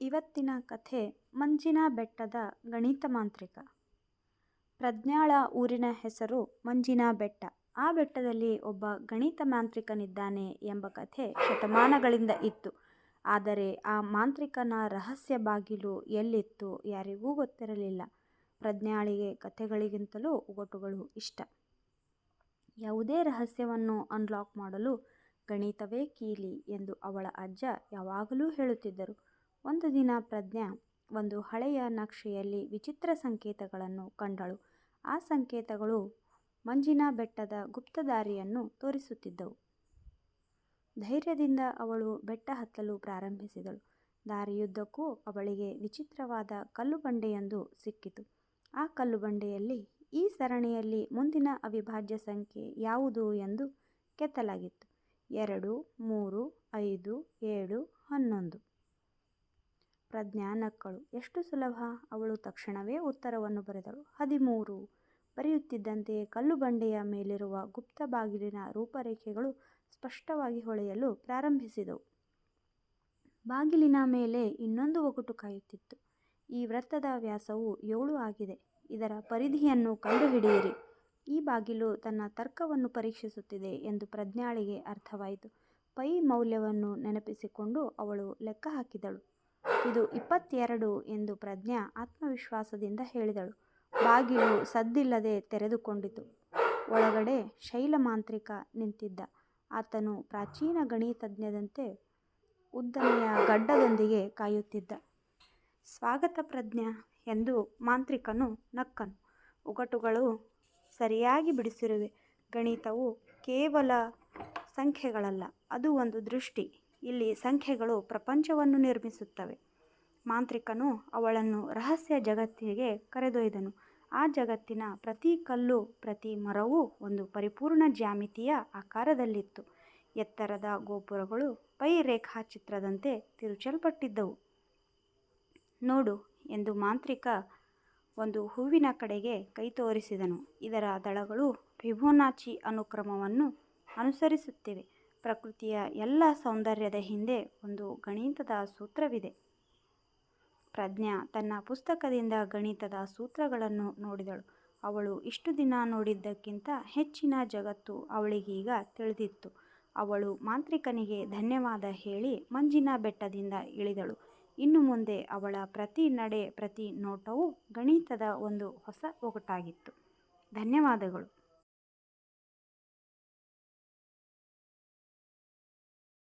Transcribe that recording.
ಇವತ್ತಿನ ಕಥೆ ಮಂಜಿನ ಬೆಟ್ಟದ ಗಣಿತ ಮಾಂತ್ರಿಕ. ಪ್ರಜ್ಞಾಳ ಊರಿನ ಹೆಸರು ಮಂಜಿನ ಬೆಟ್ಟ. ಆ ಬೆಟ್ಟದಲ್ಲಿ ಒಬ್ಬ ಗಣಿತ ಮಾಂತ್ರಿಕನಿದ್ದಾನೆ ಎಂಬ ಕಥೆ ಶತಮಾನಗಳಿಂದ ಇತ್ತು. ಆದರೆ ಆ ಮಾಂತ್ರಿಕನ ರಹಸ್ಯ ಬಾಗಿಲು ಎಲ್ಲಿತ್ತು ಯಾರಿಗೂ ಗೊತ್ತಿರಲಿಲ್ಲ. ಪ್ರಜ್ಞಾಳಿಗೆ ಕಥೆಗಳಿಗಿಂತಲೂ ಒಗಟುಗಳು ಇಷ್ಟ. ಯಾವುದೇ ರಹಸ್ಯವನ್ನು ಅನ್ಲಾಕ್ ಮಾಡಲು ಗಣಿತವೇ ಕೀಲಿ ಎಂದು ಅವಳ ಅಜ್ಜ ಯಾವಾಗಲೂ ಹೇಳುತ್ತಿದ್ದರು. ಒಂದು ದಿನ ಪ್ರಜ್ಞಾ ಒಂದು ಹಳೆಯ ನಕ್ಷೆಯಲ್ಲಿ ವಿಚಿತ್ರ ಸಂಕೇತಗಳನ್ನು ಕಂಡಳು. ಆ ಸಂಕೇತಗಳು ಮಂಜಿನ ಬೆಟ್ಟದ ಗುಪ್ತದಾರಿಯನ್ನು ತೋರಿಸುತ್ತಿದ್ದವು. ಧೈರ್ಯದಿಂದ ಅವಳು ಬೆಟ್ಟ ಹತ್ತಲು ಪ್ರಾರಂಭಿಸಿದಳು. ದಾರಿಯುದ್ದಕ್ಕೂ ಅವಳಿಗೆ ವಿಚಿತ್ರವಾದ ಕಲ್ಲುಬಂಡೆಯೊಂದು ಸಿಕ್ಕಿತು. ಆ ಕಲ್ಲುಬಂಡೆಯಲ್ಲಿ ಈ ಸರಣಿಯಲ್ಲಿ ಮುಂದಿನ ಅವಿಭಾಜ್ಯ ಸಂಖ್ಯೆ ಯಾವುದು ಎಂದು ಕೆತ್ತಲಾಗಿತ್ತು. ಎರಡು, ಮೂರು, ಐದು, ಏಳು, ಹನ್ನೊಂದು. ಪ್ರಜ್ಞಾ ನಕ್ಕಳು. ಎಷ್ಟು ಸುಲಭ. ಅವಳು ತಕ್ಷಣವೇ ಉತ್ತರವನ್ನು ಬರೆದಳು. ಹದಿಮೂರು. ಬರೆಯುತ್ತಿದ್ದಂತೆಯೇ ಕಲ್ಲುಬಂಡೆಯ ಮೇಲಿರುವ ಗುಪ್ತ ಬಾಗಿಲಿನ ರೂಪರೇಖೆಗಳು ಸ್ಪಷ್ಟವಾಗಿ ಹೊಳೆಯಲು ಪ್ರಾರಂಭಿಸಿದವು. ಬಾಗಿಲಿನ ಮೇಲೆ ಇನ್ನೊಂದು ಒಗಟು ಕಾಯುತ್ತಿತ್ತು. ಈ ವೃತ್ತದ ವ್ಯಾಸವು ಏಳು ಆಗಿದೆ. ಇದರ ಪರಿಧಿಯನ್ನು ಕಂಡುಹಿಡಿಯಿರಿ. ಈ ಬಾಗಿಲು ತನ್ನ ತರ್ಕವನ್ನು ಪರೀಕ್ಷಿಸುತ್ತಿದೆ ಎಂದು ಪ್ರಜ್ಞಾಳಿಗೆ ಅರ್ಥವಾಯಿತು. ಪೈ ಮೌಲ್ಯವನ್ನು ನೆನಪಿಸಿಕೊಂಡು ಅವಳು ಲೆಕ್ಕ ಹಾಕಿದಳು. ಇದು ಇಪ್ಪತ್ತೆರಡು ಎಂದು ಪ್ರಜ್ಞಾ ಆತ್ಮವಿಶ್ವಾಸದಿಂದ ಹೇಳಿದಳು. ಬಾಗಿಲು ಸದ್ದಿಲ್ಲದೆ ತೆರೆದುಕೊಂಡಿತು. ಒಳಗಡೆ ಶೈಲಮಾಂತ್ರಿಕ ನಿಂತಿದ್ದ. ಆತನು ಪ್ರಾಚೀನ ಗಣಿತಜ್ಞದಂತೆ ಉದ್ದನೆಯ ಗಡ್ಡದೊಂದಿಗೆ ಕಾಯುತ್ತಿದ್ದ. ಸ್ವಾಗತ ಪ್ರಜ್ಞಾ ಎಂದು ಮಾಂತ್ರಿಕನು ನಕ್ಕನು. ಒಗಟುಗಳು ಸರಿಯಾಗಿ ಬಿಡಿಸಿರುವೆ. ಗಣಿತವು ಕೇವಲ ಸಂಖ್ಯೆಗಳಲ್ಲ. ಅದು ಒಂದು ದೃಷ್ಟಿ. ಇಲ್ಲಿ ಸಂಖ್ಯೆಗಳು ಪ್ರಪಂಚವನ್ನು ನಿರ್ಮಿಸುತ್ತವೆ. ಮಾಂತ್ರಿಕನು ಅವಳನ್ನು ರಹಸ್ಯ ಜಗತ್ತಿಗೆ ಕರೆದೊಯ್ದನು. ಆ ಜಗತ್ತಿನ ಪ್ರತಿ ಕಲ್ಲು, ಪ್ರತಿ ಮರವೂ ಒಂದು ಪರಿಪೂರ್ಣ ಜ್ಯಾಮಿತಿಯ ಆಕಾರದಲ್ಲಿತ್ತು. ಎತ್ತರದ ಗೋಪುರಗಳು ಪೈ ರೇಖಾಚಿತ್ರದಂತೆ ತಿರುಚಲ್ಪಟ್ಟಿದ್ದವು. ನೋಡು ಎಂದು ಮಾಂತ್ರಿಕ ಒಂದು ಹೂವಿನ ಕಡೆಗೆ ಕೈತೋರಿಸಿದನು. ಇದರ ದಳಗಳು ಫಿಬೊನಾಚಿ ಅನುಕ್ರಮವನ್ನು ಅನುಸರಿಸುತ್ತಿವೆ. ಪ್ರಕೃತಿಯ ಎಲ್ಲ ಸೌಂದರ್ಯದ ಹಿಂದೆ ಒಂದು ಗಣಿತದ ಸೂತ್ರವಿದೆ. ಪ್ರಜ್ಞಾ ತನ್ನ ಪುಸ್ತಕದಿಂದ ಗಣಿತದ ಸೂತ್ರಗಳನ್ನು ನೋಡಿದಳು. ಅವಳು ಇಷ್ಟು ದಿನ ನೋಡಿದ್ದಕ್ಕಿಂತ ಹೆಚ್ಚಿನ ಜಗತ್ತು ಅವಳಿಗೀಗ ತಿಳಿದಿತ್ತು. ಅವಳು ಮಾಂತ್ರಿಕನಿಗೆ ಧನ್ಯವಾದ ಹೇಳಿ ಮಂಜಿನ ಬೆಟ್ಟದಿಂದ ಇಳಿದಳು. ಇನ್ನು ಮುಂದೆ ಅವಳ ಪ್ರತಿ ನಡೆ ಪ್ರತಿ ನೋಟವೂ ಗಣಿತದ ಒಂದು ಹೊಸ ಒಗಟಾಗಿತ್ತು. ಧನ್ಯವಾದಗಳು.